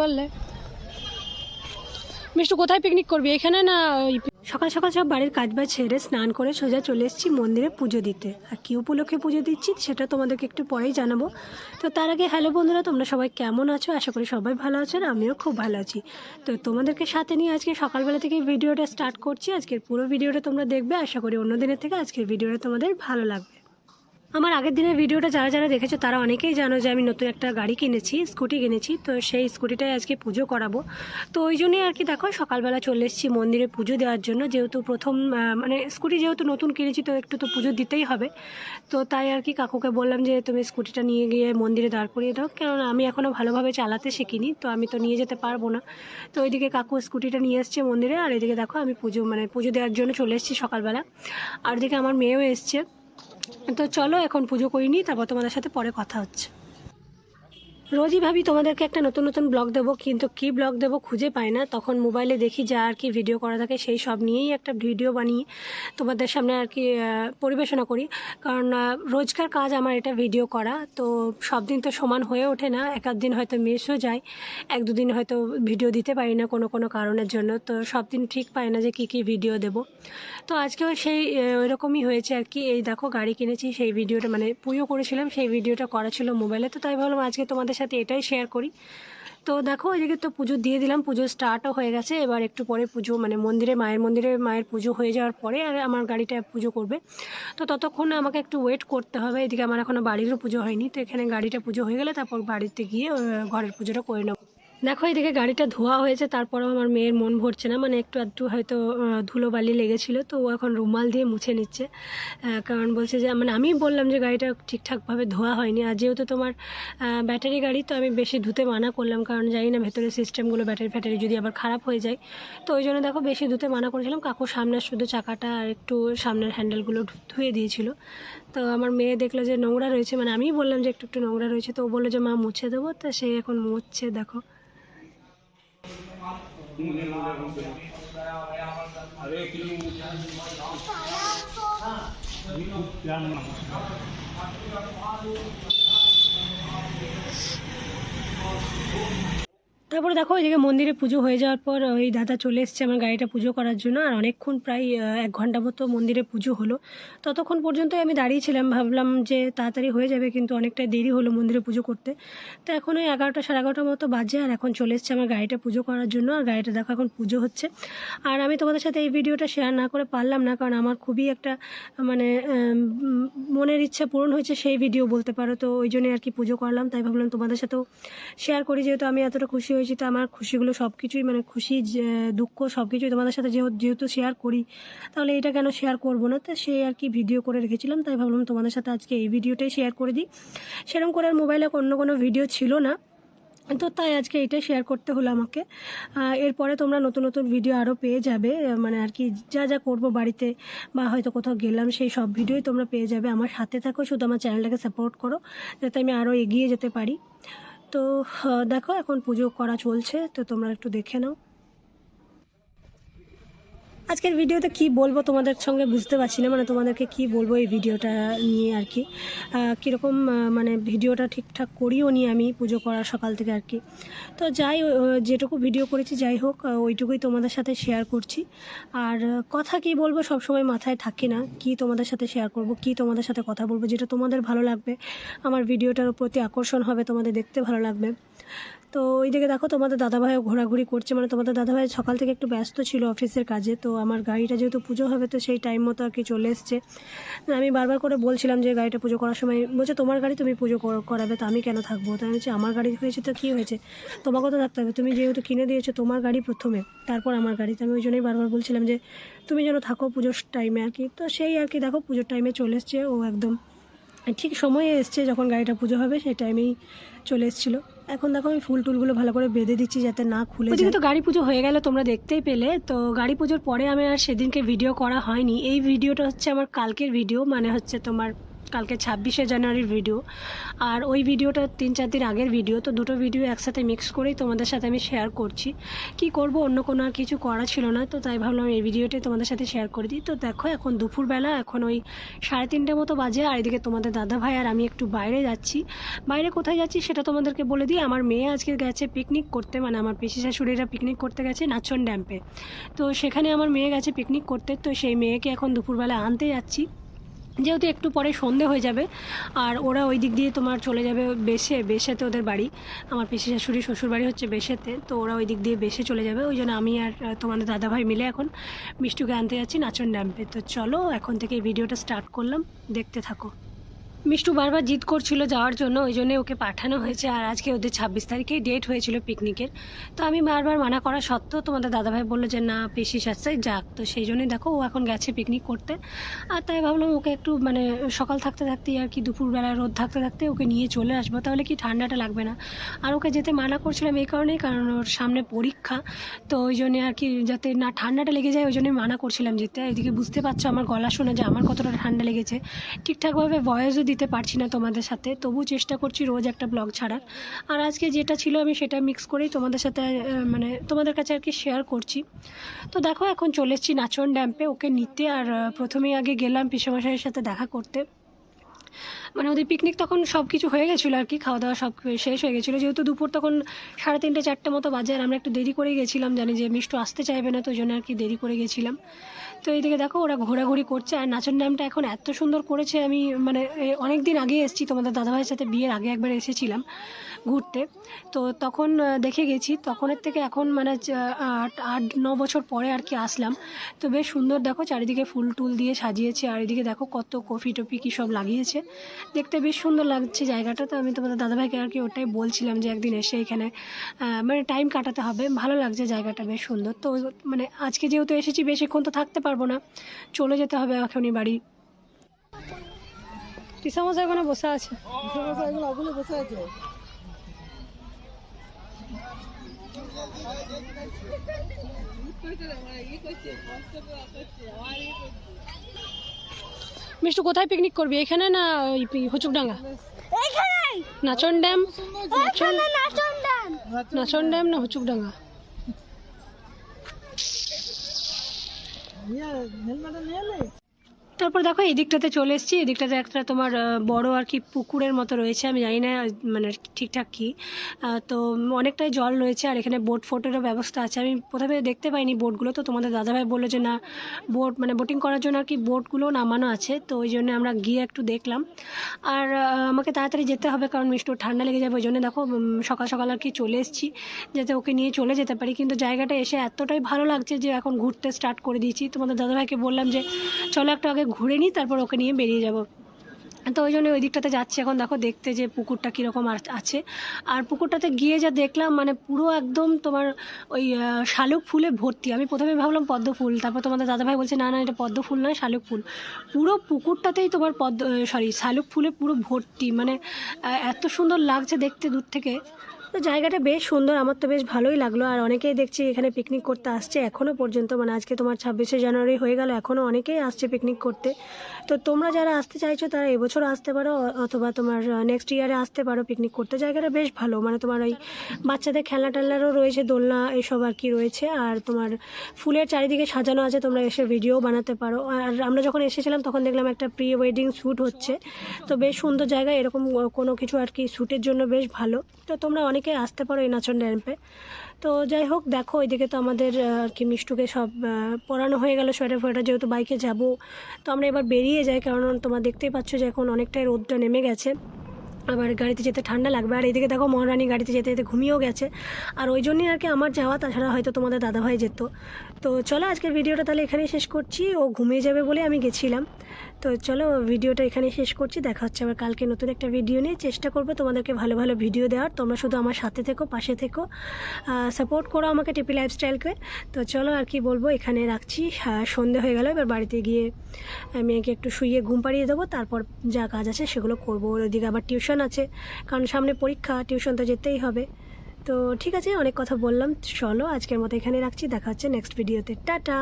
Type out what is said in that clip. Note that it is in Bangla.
পারলে। মিষ্টু, কোথায় পিকনিক করবি? এখানে না সকাল সকাল সব বাড়ির কাজ বাজ ছেড়ে স্নান করে সোজা চলে এসেছি মন্দিরে পুজো দিতে। আর কী উপলক্ষে পুজো দিচ্ছি সেটা তোমাদেরকে একটু পরেই জানাব। তো তার আগে হ্যালো বন্ধুরা, তোমরা সবাই কেমন আছো? আশা করি সবাই ভালো আছো আর আমিও খুব ভালো আছি। তো তোমাদেরকে সাথে নিয়ে আজকে সকালবেলা থেকে ভিডিওটা স্টার্ট করছি। আজকের পুরো ভিডিওটা তোমরা দেখবে। আশা করি অন্য দিনের থেকে আজকের ভিডিওটা তোমাদের ভালো লাগবে। আমার আগের দিনের ভিডিওটা যারা যারা দেখেছ, তারা অনেকেই জানো যে আমি নতুন একটা গাড়ি কিনেছি, স্কুটি কিনেছি। তো সেই স্কুটিটাই আজকে পুজো করাবো। তো ওই জন্যই আর কি দেখো, সকালবেলা চলে এসেছি মন্দিরে পুজো দেওয়ার জন্য। যেহেতু প্রথম মানে স্কুটি যেহেতু নতুন কিনেছি, তো একটু তো পুজো দিতেই হবে। তো তাই আর কি কাকুকে বললাম যে, তুমি স্কুটিটা নিয়ে গিয়ে মন্দিরে দাঁড় করিয়ে দাও। কেননা আমি এখনও ভালোভাবে চালাতে শিখিনি, তো আমি তো নিয়ে যেতে পারব না। তো ওইদিকে কাকু স্কুটিটা নিয়ে এসছে মন্দিরে, আর এদিকে দেখো আমি পুজো মানে পুজো দেওয়ার জন্য চলে এসেছি সকালবেলা। আর এদিকে আমার মেয়েও এসছে। তো চলো এখন পুজো করিনি তারপর তোমাদের সাথে পরে কথা হচ্ছে। রোজই ভাবি তোমাদেরকে একটা নতুন নতুন ব্লগ দেবো, কিন্তু কি ব্লগ দেবো খুঁজে পাই না। তখন মোবাইলে দেখি যা আর কি ভিডিও করা থাকে, সেই সব নিয়েই একটা ভিডিও বানিয়ে তোমাদের সামনে আর কি পরিবেশনা করি। কারণ রোজকার কাজ আমার এটা ভিডিও করা, তো সব দিন তো সমান হয়ে ওঠে না। এক দিন হয়তো মিসও যায় এক দুদিন হয়তো ভিডিও দিতে পারি না কোনো কোনো কারণের জন্য, তো সব দিন ঠিক পাই না যে কী কী ভিডিও দেব। তো আজকেও সেই ওইরকমই হয়েছে আর কি। এই দেখো গাড়ি কিনেছি, সেই ভিডিওটা মানে পুজো করেছিলাম, সেই ভিডিওটা করা ছিল মোবাইলে, তো তাই ভাবলাম আজকে তোমাদের সাথে এটাই শেয়ার করি। তো দেখো এদিকে তো পুজো দিয়ে দিলাম, পুজো স্টার্টও হয়ে গেছে। এবার একটু পরে পুজো মানে মন্দিরে, মায়ের মন্দিরে মায়ের পুজো হয়ে যাওয়ার পরে আর আমার গাড়িটা পুজো করবে। তো ততক্ষণ আমাকে একটু ওয়েট করতে হবে। এদিকে আমার এখনও বাড়িরও পুজো হয়নি, তো এখানে গাড়িটা পুজো হয়ে গেলে তারপর বাড়িতে গিয়ে ঘরের পুজোটা করে নেব। দেখো, এদিকে গাড়িটা ধোয়া হয়েছে, তারপরেও আমার মেয়ের মন ভরছে না। মানে একটু আধটু হয়তো ধুলোবালি লেগেছিল, তো ও এখন রুমাল দিয়ে মুছে নিচ্ছে। কারণ বলছে যে মানে আমি বললাম যে গাড়িটা ঠিকঠাকভাবে ধোয়া হয়নি। আর যেহেতু তোমার ব্যাটারি গাড়ি, তো আমি বেশি ধুতে মানা করলাম। কারণ জানি না ভেতরের সিস্টেমগুলো ব্যাটারি ফ্যাটারি যদি আবার খারাপ হয়ে যায়। তো ওই জন্য দেখো, বেশি ধুতে মানা করেছিলাম। কাকু সামনের শুধু চাকাটা আর একটু সামনের হ্যান্ডেলগুলো ধুয়ে দিয়েছিল। তো আমার মেয়ে দেখল যে নোংরা রয়েছে। মানে আমিই বললাম যে একটু একটু নোংরা রয়েছে। তো ও বলল যে, মা, মুছে দেবো? তো সে এখন মুছছে, দেখো। अरे किलो তারপরে দেখো ওইদিকে মন্দিরে পুজো হয়ে যাওয়ার পর, ওই দাদা চলে এসছে আমার গাড়িটা পুজো করার জন্য। আর অনেকক্ষণ প্রায় এক ঘণ্টা মতো মন্দিরে পুজো হলো। ততক্ষণ পর্যন্তই আমি দাঁড়িয়েছিলাম ভাবলাম যে তাড়াতাড়ি হয়ে যাবে, কিন্তু অনেকটাই দেরি হলো মন্দিরে পুজো করতে। তো এখন ওই এগারোটা সাড়ে এগারোটার মতো বাজে, আর এখন চলে এসছে আমার গাড়িটা পুজো করার জন্য। আর গাড়িটা দেখো এখন পুজো হচ্ছে। আর আমি তোমাদের সাথে এই ভিডিওটা শেয়ার না করে পারলাম না, কারণ আমার খুবই একটা মানে মনের ইচ্ছা পূরণ হয়েছে সেই ভিডিও বলতে পারো। তো ওই জন্যই আর কি পুজো করলাম, তাই ভাবলাম তোমাদের সাথেও শেয়ার করি, যেহেতু আমি এতটা খুশি তো আমার খুশিগুলো সব কিছুই মানে খুশি দুঃখ সব কিছুই তোমাদের সাথে যেহেতু যেহেতু শেয়ার করি, তাহলে এটা কেন শেয়ার করব না? তো সেই আর কি ভিডিও করে রেখেছিলাম, তাই ভাবলাম তোমাদের সাথে আজকে এই ভিডিওটাই শেয়ার করে দিই। সেরকম করে আর মোবাইলে অন্য কোনো ভিডিও ছিল না। তো তাই আজকে এটা শেয়ার করতে হলো আমাকে। এরপরে তোমরা নতুন নতুন ভিডিও আরও পেয়ে যাবে মানে আর কি যা যা করব বাড়িতে বা হয়তো কোথাও গেলাম, সেই সব ভিডিওই তোমরা পেয়ে যাবে। আমার সাথে থাকো, শুধু আমার চ্যানেলটাকে সাপোর্ট করো, যাতে আমি আরও এগিয়ে যেতে পারি। তো দেখো এখন পুজো করা চলছে তো তোমরা একটু দেখে নাও। আজকের ভিডিওতে কি বলব তোমাদের সঙ্গে বুঝতে পারছি না মানে তোমাদেরকে কি বলব এই ভিডিওটা নিয়ে আর কি। কীরকম মানে ভিডিওটা ঠিকঠাক করিও নি আমি পুজো করার সকাল থেকে আর কি। তো যাই যেটুকু ভিডিও করেছি, যাই হোক ওইটুকুই তোমাদের সাথে শেয়ার করছি। আর কথা কি বলব সব সময় মাথায় থাকে না, কি তোমাদের সাথে শেয়ার করব, কি তোমাদের সাথে কথা বলব, যেটা তোমাদের ভালো লাগবে, আমার ভিডিওটার প্রতি আকর্ষণ হবে, তোমাদের দেখতে ভালো লাগবে। তো ওইদিকে দেখো তোমাদের দাদাভাইও ঘোরাঘুরি করছে। মানে তোমাদের দাদাভাই সকাল থেকে একটু ব্যস্ত ছিল অফিসের কাজে, তো আমার গাড়িটা যেহেতু পুজো হবে, তো সেই টাইম মতো আর কি চলে এসছে। আমি বারবার করে বলছিলাম যে গাড়িটা পুজো করার সময় বলছে, তোমার গাড়ি তুমি পুজো করাবে, তো আমি কেন থাকব? তাই বলছি, আমার গাড়ি হয়েছে তো কী হয়েছে? তোমাকেও তো থাকতে হবে। তুমি যেহেতু কিনে দিয়েছ, তোমার গাড়ি প্রথমে, তারপর আমার গাড়ি। তো আমি ওই জন্যই বারবার বলছিলাম যে, তুমি যেন থাকো পুজোর টাইমে আর কি। তো সেই আর কি দেখো পুজোর টাইমে চলে এসছে ও একদম ঠিক সময়ে এসছে যখন গাড়িটা পুজো হবে সেই টাইমেই চলে এসেছিল। এখন দেখো আমি ফুল টুলগুলো ভালো করে বেঁধে দিচ্ছি যাতে না খুলে যায়। তো গাড়ি পুজো হয়ে গেল তোমরা দেখতেই পেলে। তো গাড়ি পুজোর পরে আমি আর সেদিনকে ভিডিও করা হয়নি। এই ভিডিওটা হচ্ছে আমার কালকের ভিডিও মানে হচ্ছে তোমার কালকে ছাব্বিশে জানুয়ারির ভিডিও আর ওই ভিডিওটা তিন চার দিন আগের ভিডিও তো দুটো ভিডিও একসাথে মিক্স করেই তোমাদের সাথে আমি শেয়ার করছি। কি করব, অন্য কোনো আর কিছু করা ছিল না, তো তাই ভাবলাম এই ভিডিওটাই তোমাদের সাথে শেয়ার করে দিই। তো দেখো, এখন দুপুরবেলা, এখন ওই সাড়ে তিনটে মতো বাজে, আর এদিকে তোমাদের দাদা ভাই আর আমি একটু বাইরে যাচ্ছি। বাইরে কোথায় যাচ্ছি সেটা তোমাদেরকে বলে দিই। আমার মেয়ে আজকে গেছে পিকনিক করতে মানে আমার পিসি শাশুড়িরা পিকনিক করতে গেছে নাচন ড্যাম্পে তো সেখানে আমার মেয়ে গেছে পিকনিক করতে, তো সেই মেয়েকে এখন দুপুরবেলা আনতে যাচ্ছি। যেহেতু একটু পরে সন্ধে হয়ে যাবে, আর ওরা ওই দিক দিয়ে তোমার চলে যাবে বেশে, বেশেতে ওদের বাড়ি। আমার পিসি শাশুড়ি শ্বশুর বাড়ি হচ্ছে বেশেতে, তো ওরা ওই দিক দিয়ে বেশে চলে যাবে। ওই জন্য আমি আর তোমাদের দাদাভাই মিলে এখন মিষ্টুকে আনতে যাচ্ছি নাচন ড্যাম্পে তো চলো, এখন থেকে এই ভিডিওটা স্টার্ট করলাম। দেখতে থাকো। মিষ্টু বারবার জিদ করছিল যাওয়ার জন্য, ওই জন্য ওকে পাঠানো হয়েছে, আর আজকে ওদের ছাব্বিশ তারিখেই ডেট হয়েছিল পিকনিকের তো আমি বারবার মানা করা সত্ত্বেও তোমাদের দাদাভাই বলল যে, না, পেশি সাজটাই যাক। তো সেই জন্যই দেখো, ও এখন গেছে পিকনিক করতে। আর তাই ভাবলাম ওকে একটু মানে সকাল থাকতে থাকতেই আর কি, দুপুরবেলা রোদ থাকতে থাকতে ওকে নিয়ে চলে আসব, তাহলে কি ঠান্ডাটা লাগবে না? আর ওকে যেতে মানা করছিলাম এই কারণেই, কারণ ওর সামনে পরীক্ষা। তো ওই জন্যে আর কি, যাতে না ঠান্ডাটা লেগে যায়, ওই জন্যই মানা করছিলাম যেতে। এদিকে বুঝতে পারছ, আমার গলা শোনা যে আমার কতটা ঠান্ডা লেগেছে। ঠিকঠাকভাবে ভয়েসও দিতে পারছি না তোমাদের সাথে। তবু চেষ্টা করছি রোজ একটা ব্লগ ছাড়ার। আর আজকে যেটা ছিল আমি সেটা মিক্স করেই তোমাদের সাথে মানে তোমাদের কাছে আর কি শেয়ার করছি। তো দেখো এখন চলে এসেছি নাচন ড্যাম্পে ওকে নিতে আর প্রথমেই আগে গেলাম পিসেমশাইয়ের সাথে দেখা করতে। মানে ওদের পিকনিক তখন সব কিছু হয়ে গেছিল আর কি খাওয়া দাওয়া সব শেষ হয়ে গেছিল। যেহেতু দুপুর তখন সাড়ে তিনটে, চারটে মতো বাজে আর আমরা একটু দেরি করে গেছিলাম, জানি যে মিষ্টু আসতে চাইবে না, তো জন্য আর কি দেরি করে গেছিলাম। তো এইদিকে দেখো ওরা ঘোরাঘুরি করছে আর নাচন ড্যামটা এখন এত সুন্দর করেছে, আমি মানে অনেক দিন আগে এসেছি, তোমাদের দাদাভাইয়ের সাথে বিয়ের আগে একবার এসেছিলাম ঘুরতে। তো তখন দেখে গেছি, তখনের থেকে এখন মানে আট আট, ন বছর পরে আর কি আসলাম। তো বেশ সুন্দর দেখো, চারিদিকে ফুল টুল দিয়ে সাজিয়েছে আর এদিকে দেখো কত কফি টফি কী সব লাগিয়েছে। দেখতে বেশ সুন্দর লাগছে জায়গাটা। তো আমি তোমাদের দাদাভাইকে আর কি ওটাই বলছিলাম যে একদিন এসে এখানে মানে টাইম কাটাতে হবে। ভালো লাগছে জায়গাটা বেশ সুন্দর। তো মানে আজকে যেহেতু এসেছি, বেশিক্ষণ তো থাকতে পারব না। চলে যেতে হবে এখনই বাড়ি। টিসামশাই ওখানে বসে আছে। বসে আছে। মিষ্টু কোথায় পিকনিক করবি? এখানে না হুচুকডাঙ্গা? নাচন ড্যাম? নাচন নাচন ড্যাম। না হুচুকডাঙ্গা? নিয়ে হেলমেটটা নিয়ে তারপর দেখো এই দিকটাতে চলে এসেছি এই দিকটাতে একটা তোমার বড় আর কি পুকুরের মতো রয়েছে, আমি জানি না মানে ঠিকঠাক কি। তো অনেকটাই জল রয়েছে আর এখানে বোট ফোটেরও ব্যবস্থা আছে। আমি প্রথমে দেখতে পাইনি বোটগুলো তো তোমাদের দাদাভাই বলল যে না বোট মানে বোটিং করার জন্য আর কি বোটগুলো নামানো আছে, তো ওই জন্য আমরা গিয়ে একটু দেখলাম। আর আমাকে তাড়াতাড়ি যেতে হবে কারণ মিষ্টুর ঠান্ডা লেগে যাবে, ওই জন্য দেখো সকাল সকাল আর কি চলে এসেছি, যাতে ওকে নিয়ে চলে যেতে পারি। কিন্তু জায়গাটা এসে এতটাই ভালো লাগছে যে এখন ঘুরতে স্টার্ট করে দিয়েছি। তোমাদের দাদাভাইকে বললাম যে, চলো একটা আগে ঘুরে নিই, তারপর ওকে নিয়ে বেরিয়ে যাব। তো ওই জন্য ওই দিকটাতে যাচ্ছি এখন। দেখো, দেখতে যে পুকুরটা কীরকম আছে। আর পুকুরটাতে গিয়ে যা দেখলাম মানে পুরো একদম তোমার ওই শালুক ফুলে ভর্তি। আমি প্রথমে ভাবলাম পদ্ম ফুল, তারপর তোমাদের দাদাভাই বলছে, না না, এটা পদ্ম ফুল নয়, শালুক ফুল। পুরো পুকুরটাতেই তোমার পদ্ম সরি শালুক ফুলে পুরো ভর্তি। মানে এত সুন্দর লাগছে দেখতে দূর থেকে। তো জায়গাটা বেশ সুন্দর, আমার তো বেশ ভালোই লাগল। আর অনেকেই দেখছি এখানে পিকনিক করতে আসছে এখনও পর্যন্ত। মানে আজকে তোমার ছাব্বিশে জানুয়ারি হয়ে গেল এখনও অনেকেই আসছে পিকনিক করতে। তো তোমরা যারা আসতে চাইছো, তারা এবছর আসতে পারো অথবা তোমার নেক্সট ইয়ারে আসতে পারো পিকনিক করতে। জায়গাটা বেশ ভালো মানে তোমার ওই বাচ্চাদের খেলনা টেলনারও রয়েছে, দোলনা এসব আর কি রয়েছে। আর তোমার ফুলের চারিদিকে সাজানো আছে, তোমরা এসে ভিডিও বানাতে পারো। আর আমরা যখন এসেছিলাম, তখন দেখলাম একটা প্রি ওয়েডিং শ্যুট হচ্ছে। তো বেশ সুন্দর জায়গা, এরকম কোনো কিছু আর কি শ্যুটের জন্য বেশ ভালো। তো তোমরা অনেকেই আসতে পারো এই নাচন ড্যাম্পে তো যাই হোক, দেখো ওইদিকে তো আমাদের আর কি মিষ্টুকে সব পরানো হয়ে গেল সোয়েটার ফোয়েটার, যেহেতু বাইকে যাব। তো আমরা এবার বেরিয়ে যাই, কারণ তোমরা দেখতেই পাচ্ছ যে এখন অনেকটাই রোদটা নেমে গেছে। আবার গাড়িতে যেতে ঠান্ডা লাগবে। আর এদিকে দেখো, মহারানী গাড়িতে যেতে যেতে ঘুমিয়েও গেছে। আর ওই জন্যই আর কি আমার যাওয়া, তাছাড়া হয়তো তোমাদের দাদাভাই যেত। তো চলো, আজকের ভিডিওটা তাহলে এখানেই শেষ করছি। ও ঘুমিয়ে যাবে বলে আমি গেছিলাম। তো চলো ভিডিওটা এখানেই শেষ করছি। দেখা হচ্ছে আবার কালকে নতুন একটা ভিডিও নিয়ে। চেষ্টা করব তোমাদেরকে ভালো ভালো ভিডিও দেওয়ার। তোমরা শুধু আমার সাথে থেকো, পাশে থেকো সাপোর্ট করো আমাকে টিপি লাইফস্টাইলকে তো চলো আর কি বলব, এখানে রাখছি। সন্ধে হয়ে গেল, এবার বাড়িতে গিয়ে মেয়েকে একটু শুইয়ে ঘুম পাড়িয়ে দেবো। তারপর যা কাজ আছে সেগুলো করব। ওদিকে আবার টিউশন আছে, কারণ সামনে পরীক্ষা টিউশন তো যেতেই হবে। তো ঠিক আছে, অনেক কথা বললাম। চলো আজকের মতো এখানে রাখছি। দেখা হচ্ছে নেক্সট ভিডিওতে টাটা!